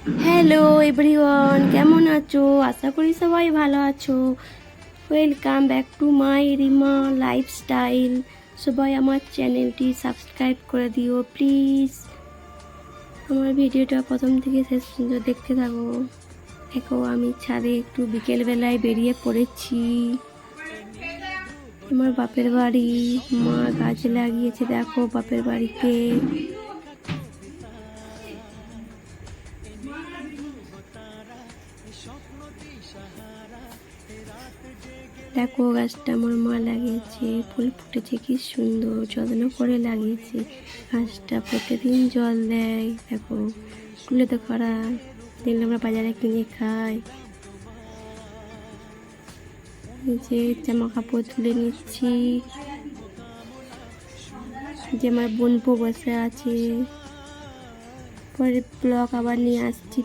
Hello everyone কেমন আছো? আশা করি সবাই ভালো আছো। Welcome back to my Rima lifestyle সবাই আমার চ্যানেলটি সাবস্ক্রাইব করে দিও প্লিজ আমার ভিডিওটা প্রথম থেকে শেষ পর্যন্ত দেখতে থাকো। দেখো, আমি ছাদে একটু বিকেলবেলায় বেরিয়ে পড়েছি। আমার বাপের বাড়ি, মা গাছ লাগিয়েছে, দেখো, বাপের বাড়িতে। দেখো গাছটা আমার মা লাগিয়েছে, ফুল ফুটেছে, কি সুন্দর, যত্ন করে লাগিয়েছে। গাছটা প্রতিদিন জল দেয়, দেখো। তুলে তো করা দিলে আমরা বাজারে কিনে খাই। যে জামা কাপড় তুলে নিচ্ছি, যে আমার বোনপো বসে আছে। পরে ব্লগ আবার নিয়ে আসছি।